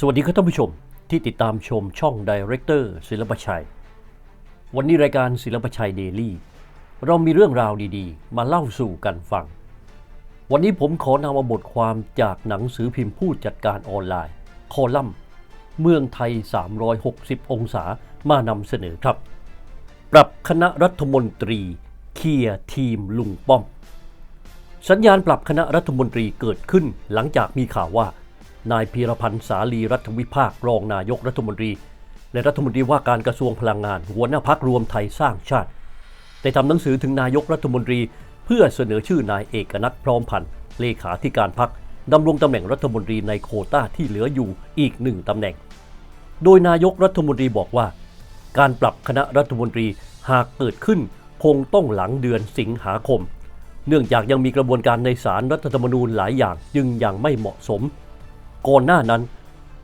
สวัสดีครับท่านผู้ชมที่ติดตามชมช่อง Director ศิลปชัย วันนี้รายการศิลปชัยเดลี่ เรามีเรื่องราวดีๆ มาเล่าสู่กันฟัง วันนี้ผมขอนำเอาบทความจากหนังสือพิมพ์ผู้จัดการออนไลน์ คอลัมน์ เมืองไทย 360 องศามานำเสนอครับ ปรับคณะรัฐมนตรีเคลียร์ทีมลุงป้อม สัญญาณปรับคณะรัฐมนตรีเกิดขึ้นหลังจากมีข่าวว่า นายพีรพันธ์สาลีรัฐวิภาครองนายกรัฐมนตรี และรัฐมนตรีว่าการกระทรวงพลังงาน หัวหน้าพักรวมไทยสร้างชาติได้ทำหนังสือถึงนายกรัฐมนตรี เพื่อเสนอชื่อนายเอกนัทพร้อมพันธ์เลขาธิการพักดำรงตำแหน่งรัฐมนตรีในโคต้าที่เหลืออยู่อีกหนึ่งตำแหน่ง โดยนายกรัฐมนตรีบอกว่า การปรับคณะรัฐมนตรีหากเกิดขึ้นคงต้องหลังเดือนสิงหาคม เนื่องจากยังมีกระบวนการในศาลรัฐธรรมนูญหลายอย่างจึงยังไม่เหมาะสม ก่อนหน้านั้น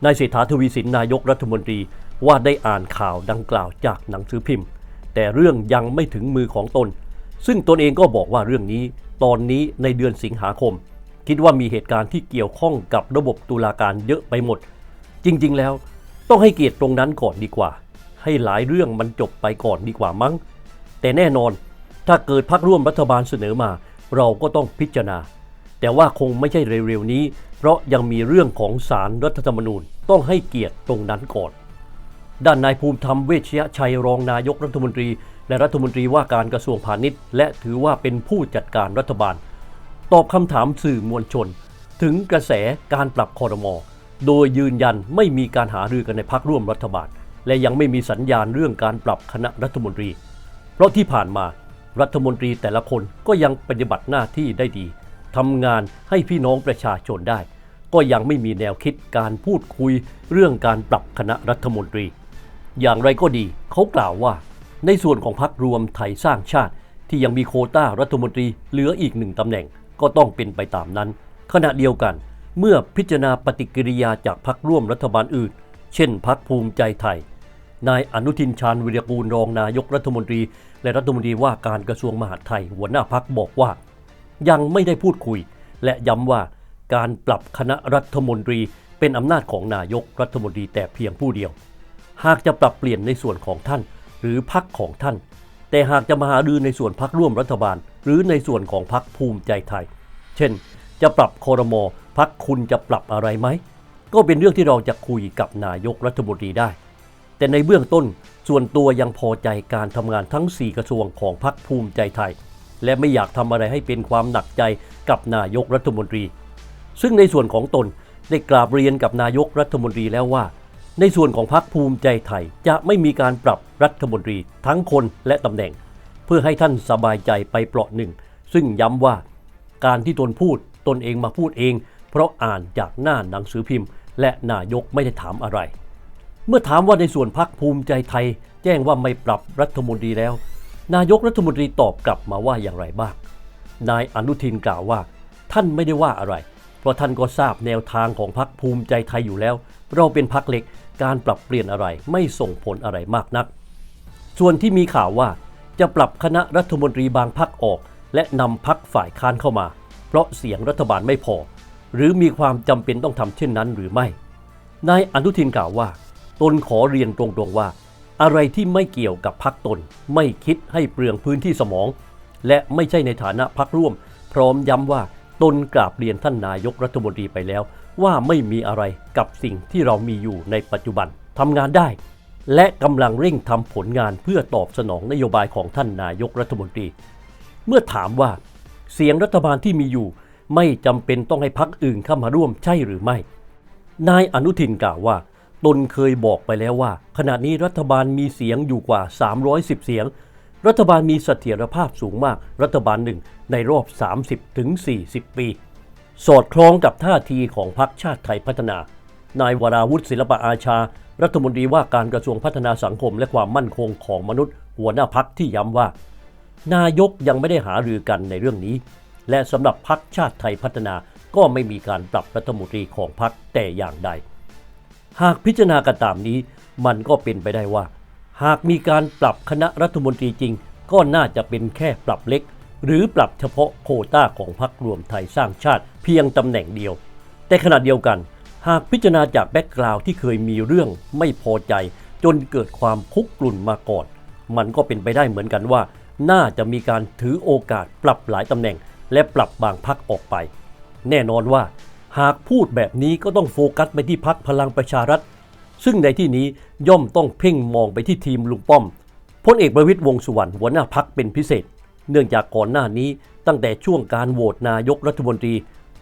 นายเศรษฐาทวีสินนายกรัฐมนตรีว่าได้อ่านข่าวดังกล่าวจากหนังสือพิมพ์ แต่เรื่องยังไม่ถึงมือของตน ซึ่งตนเองก็บอกว่าเรื่องนี้ ตอนนี้ในเดือนสิงหาคม คิดว่ามีเหตุการณ์ที่เกี่ยวข้องกับระบบตุลาการเยอะไปหมด จริงๆแล้ว ต้องให้เกียรติตรงนั้นก่อนดีกว่า ให้หลายเรื่องมันจบไปก่อนดีกว่ามั้ง แต่แน่นอน ถ้าเกิดพักร่วมรัฐบาลเสนอมา เราก็ต้องพิจารณา แต่ว่าคงไม่ใช่เร็วๆนี้ เพราะยังมีเรื่องของสารรัฐธรรมนูญต้องให้เกียรติตรงนั้นก่อน ด้านนายภูมิธรรมเวชยชัยรองนายกรัฐมนตรี และรัฐมนตรีว่าการกระทรวงพาณิชย์ และถือว่าเป็นผู้จัดการรัฐบาล ตอบคำถามสื่อมวลชน ถึงกระแสการปรับคอรมอโดยยืนยันไม่มีการหารือกันในพักร่วมรัฐบาล และยังไม่มีสัญญาณเรื่องการปรับคณะรัฐมนตรี เพราะที่ผ่านมารัฐมนตรีแต่ละคนก็ยังปฏิบัติหน้าที่ได้ดี ทำงานให้พี่น้องประชาชนได้ ก็ยังไม่มีแนวคิดการพูดคุยเรื่องการปรับคณะรัฐมนตรี อย่างไรก็ดีเขากล่าวว่า ในส่วนของพรรครวมไทยสร้างชาติ ที่ยังมีโคต้ารัฐมนตรีเหลืออีกหนึ่งตำแหน่งก็ต้องเป็นไปตามนั้น ขณะเดียวกัน เมื่อพิจารณาปฏิกิริยาจากพรรคร่วมรัฐบาลอื่น เช่นพรรคภูมิใจไทยนายอนุทินชาญวิรกูลรองนายกรัฐมนตรี และรัฐมนตรีว่าการกระทรวงมหาดไทย หัวหน้าพักบอกว่า ยังไม่ได้พูดคุย และย้ำว่าการปรับคณะรัฐมนตรีเป็นอำนาจของนายกรัฐมนตรีแต่เพียงผู้เดียว หากจะปรับเปลี่ยนในส่วนของท่าน หรือพักของท่าน แต่หากจะมาหารือในส่วนพักร่วมรัฐบาล หรือในส่วนของพักภูมิใจไทย เช่น จะปรับคอรมอพักคุณจะปรับอะไรไหม ก็เป็นเรื่องที่เราจะคุยกับนายกรัฐมนตรีได้ แต่ในเบื้องต้นส่วนตัวยังพอใจการทำงานทั้ง 4 กระทรวงของพรรคภูมิใจไทย และไม่อยากทำอะไรให้เป็นความหนักใจกับนายกรัฐมนตรี ซึ่งในส่วนของตนได้กราบเรียนกับนายกรัฐมนตรีแล้วว่า ในส่วนของพรรคภูมิใจไทยจะไม่มีการปรับรัฐมนตรีทั้งคนและตำแหน่ง เพื่อให้ท่านสบายใจไปเปราะหนึ่ง ซึ่งย้ำว่า การที่ตนพูดตนเองมาพูดเอง เพราะอ่านจากหน้าหนังสือพิมพ์ และนายกไม่ได้ถามอะไร เมื่อถามว่าในส่วนพักภูมิใจไทย แจ้งว่าไม่ปรับรัฐมนตรีแล้ว นายกรัฐมนตรีตอบกลับมาว่าอย่างไรบ้าง นายอนุทินกล่าวว่า ท่านไม่ได้ว่าอะไร เพราะท่านก็ทราบแนวทางของพักภูมิใจไทยอยู่แล้ว เราเป็นพักเล็กการปรับเปลี่ยนอะไรไม่ส่งผลอะไรมากนัก ส่วนที่มีข่าวว่าจะปรับคณะรัฐมนตรีบางพักออก และนำพักฝ่ายค้านเข้ามา เพราะเสียงรัฐบาลไม่พอ หรือมีความจำเป็นต้องทำเช่นนั้นหรือไม่นายอนุทินกล่าวว่า ตนขอเรียนตรงๆว่า อะไรที่ไม่เกี่ยวกับพักตน ไม่คิดให้เปลืองพื้นที่สมอง และไม่ใช่ในฐานะพักร่วม พร้อมย้ำว่าตนกราบเรียนท่านนายกรัฐมนตรีไปแล้ว ว่าไม่มีอะไรกับสิ่งที่เรามีอยู่ในปัจจุบันทำงานได้ และกำลังเร่งทำผลงานเพื่อตอบสนองนโยบายของท่านนายกรัฐมนตรี เมื่อถามว่า เสียงรัฐบาลที่มีอยู่ ไม่จำเป็นต้องให้พักอื่นเข้ามาร่วมใช่หรือไม่ นายอนุทินกล่าวว่า ตนเคยบอกไปแล้วว่า ขณะนี้รัฐบาลมีเสียงอยู่กว่า 310 เสียง รัฐบาลมีเสถียรภาพสูงมาก รัฐบาลหนึ่งในรอบ30ถึง40 ปี สอดคล้องกับท่าทีของพรรคชาติไทยพัฒนา นายวราวุฒิศิลปะอาชา รัฐมนตรีว่าการกระทรวงพัฒนาสังคมและความมั่นคงของมนุษย์ หัวหน้าพักที่ย้ำว่า นายกยังไม่ได้หารือกันในเรื่องนี้ และสำหรับพักชาติไทยพัฒนาก็ไม่มีการปรับรัฐมนตรีของพักแต่อย่างใด หากพิจารณากันตามนี้ มันก็เป็นไปได้ว่า หากมีการปรับคณะรัฐมนตรีจริง ก็น่าจะเป็นแค่ปรับเล็ก หรือปรับเฉพาะโคต้าของพรรครวมไทยสร้างชาติเพียงตำแหน่งเดียว แต่ขณะเดียวกัน หากพิจารณาจากแบ็กกราวด์ที่เคยมีเรื่องไม่พอใจ จนเกิดความคุกกลุ่นมาก่อน มันก็เป็นไปได้เหมือนกันว่า น่าจะมีการถือโอกาสปรับหลายตำแหน่ง และปรับบางพักออกไป แน่นอนว่า หากพูดแบบนี้ก็ต้องโฟกัสไปที่พักพลังประชารัฐ ซึ่งในที่นี้ย่อมต้องเพ่งมองไปที่ทีมลุงป้อมพลเอกประวิตยวงสุวรรณหัวหน้าพักเป็นพิเศษ เนื่องจากก่อนหน้านี้ตั้งแต่ช่วงการโหวตนายกรัฐมนตรี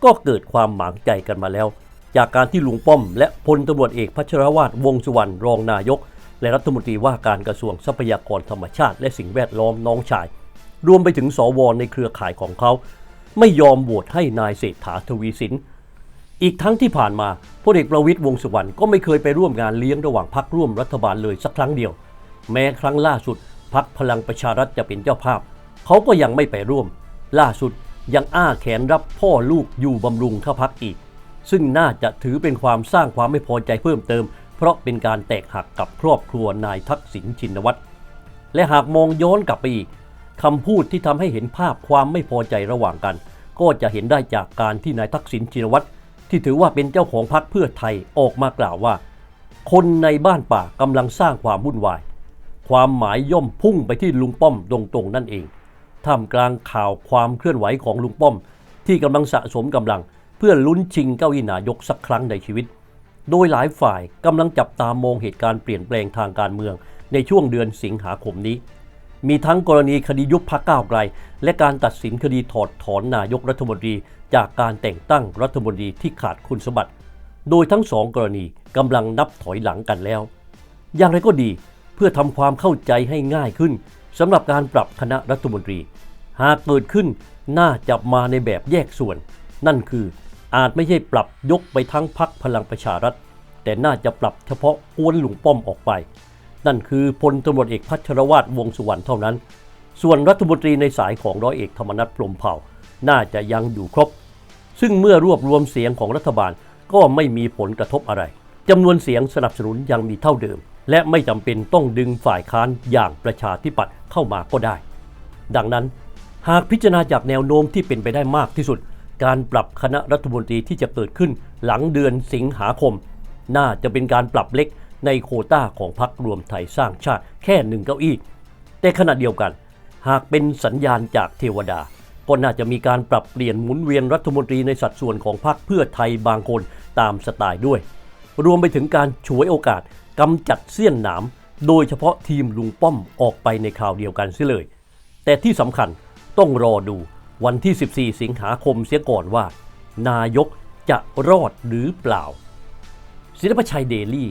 ก็เกิดความหมางใจกันมาแล้ว จากการที่ลุงป้อม และพลตำรวจเอกพัชรวาทวงสุวรรณรองนายก และรัฐมนตรีว่าการกระทรวงทรัพยากรธรรมชาติ และสิ่งแวดล้อมน้องชาย รวมไปถึงสวในเครือข่ายของเขา ไม่ยอมโหวตให้นายเศรษฐาทวีสิน อีกทั้งที่ผ่านมาพลเอกประวิตยวงสุวรรณก็ไม่เคยไปร่วมงานเลี้ยงระหว่างพักร่วมรัฐบาลเลยสักครั้งเดียว แม้ครั้งล่าสุดพักพลังประชารัฐจะเป็นเจ้าภาพ เขาก็ยังไม่ไปร่วม ล่าสุดยังอ้าแขนรับพ่อลูกอยู่บำรุงเข้าพักอีก ซึ่งน่าจะถือเป็นความสร้างความไม่พอใจเพิ่มเติม เพราะเป็นการแตกหักกับครอบครัวนายทักษิณชินวัตรและหากมองย้อนกลับไปอีกคำพูดที่ทำให้เห็นภาพความไม่พอใจระหว่างกัน ก็จะเห็นได้จากการที่นายทักษิณชินวัตร ที่ถือว่าเป็นเจ้าของพรรคเพื่อไทยออกมากล่าวว่า คนในบ้านป่ากำลังสร้างความวุ่นวาย ความหมายย่อมพุ่งไปที่ลุงป้อมตรงๆนั่นเองท่ามกลางข่าวความเคลื่อนไหวของลุงป้อม ที่กำลังสะสมกำลัง เพื่อลุ้นชิงเก้าอี้นายกสักครั้งในชีวิต โดยหลายฝ่ายกำลังจับตามองเหตุการณ์เปลี่ยนแปลงทางการเมือง ในช่วงเดือนสิงหาคมนี้ มีทั้งกรณีคดียุบพักก้าวไกล และการตัดสินคดีถอดถอนนายกรัฐมนตรี จากการแต่งตั้งรัฐมนตรีที่ขาดคุณสมบัติ โดยทั้งสองกรณีกำลังนับถอยหลังกันแล้ว อย่างไรก็ดีเพื่อทำความเข้าใจให้ง่ายขึ้นสำหรับการปรับคณะรัฐมนตรี หากเกิดขึ้นน่าจะมาในแบบแยกส่วน นั่นคืออาจไม่ใช่ปรับยกไปทั้งพักพลังประชารัฐ แต่น่าจะปรับเฉพาะกวนหลุงป้อมออกไป นั่นคือพลตำรวจเอกพัชรวาทวงสุวรรณเท่านั้น ส่วนรัฐมนตรีในสายของร้อยเอกธรรมนัฐพรมเผ่า น่าจะยังอยู่ครบ ซึ่งเมื่อรวบรวมเสียงของรัฐบาลก็ไม่มีผลกระทบอะไรจำนวนเสียงสนับสนุนยังมีเท่าเดิม และไม่จำเป็นต้องดึงฝ่ายค้านอย่างประชาธิปัตย์เข้ามาก็ได้ ดังนั้น หากพิจารณาจากแนวโน้มที่เป็นไปได้มากที่สุด การปรับคณะรัฐมนตรีที่จะเกิดขึ้นหลังเดือนสิงหาคม น่าจะเป็นการปรับเล็ก ในโคต้าของพรรครวมไทยสร้างชาติแค่หนึ่งเก้าอี้ แต่ขณะเดียวกัน หากเป็นสัญญาณจากเทวดา ก็น่าจะมีการปรับเปลี่ยนหมุนเวียนรัฐมนตรีในสัดส่วนของพรรคเพื่อไทยบางคนตามสไตล์ด้วย รวมไปถึงการฉวยโอกาสกำจัดเสี้ยนหนาม โดยเฉพาะทีมลุงป้อมออกไปในคราวเดียวกันเสียเลย แต่ที่สำคัญต้องรอดูวันที่ 14 สิงหาคมเสียก่อนว่า นายกจะรอดหรือเปล่า ศิลปชัยเดลี่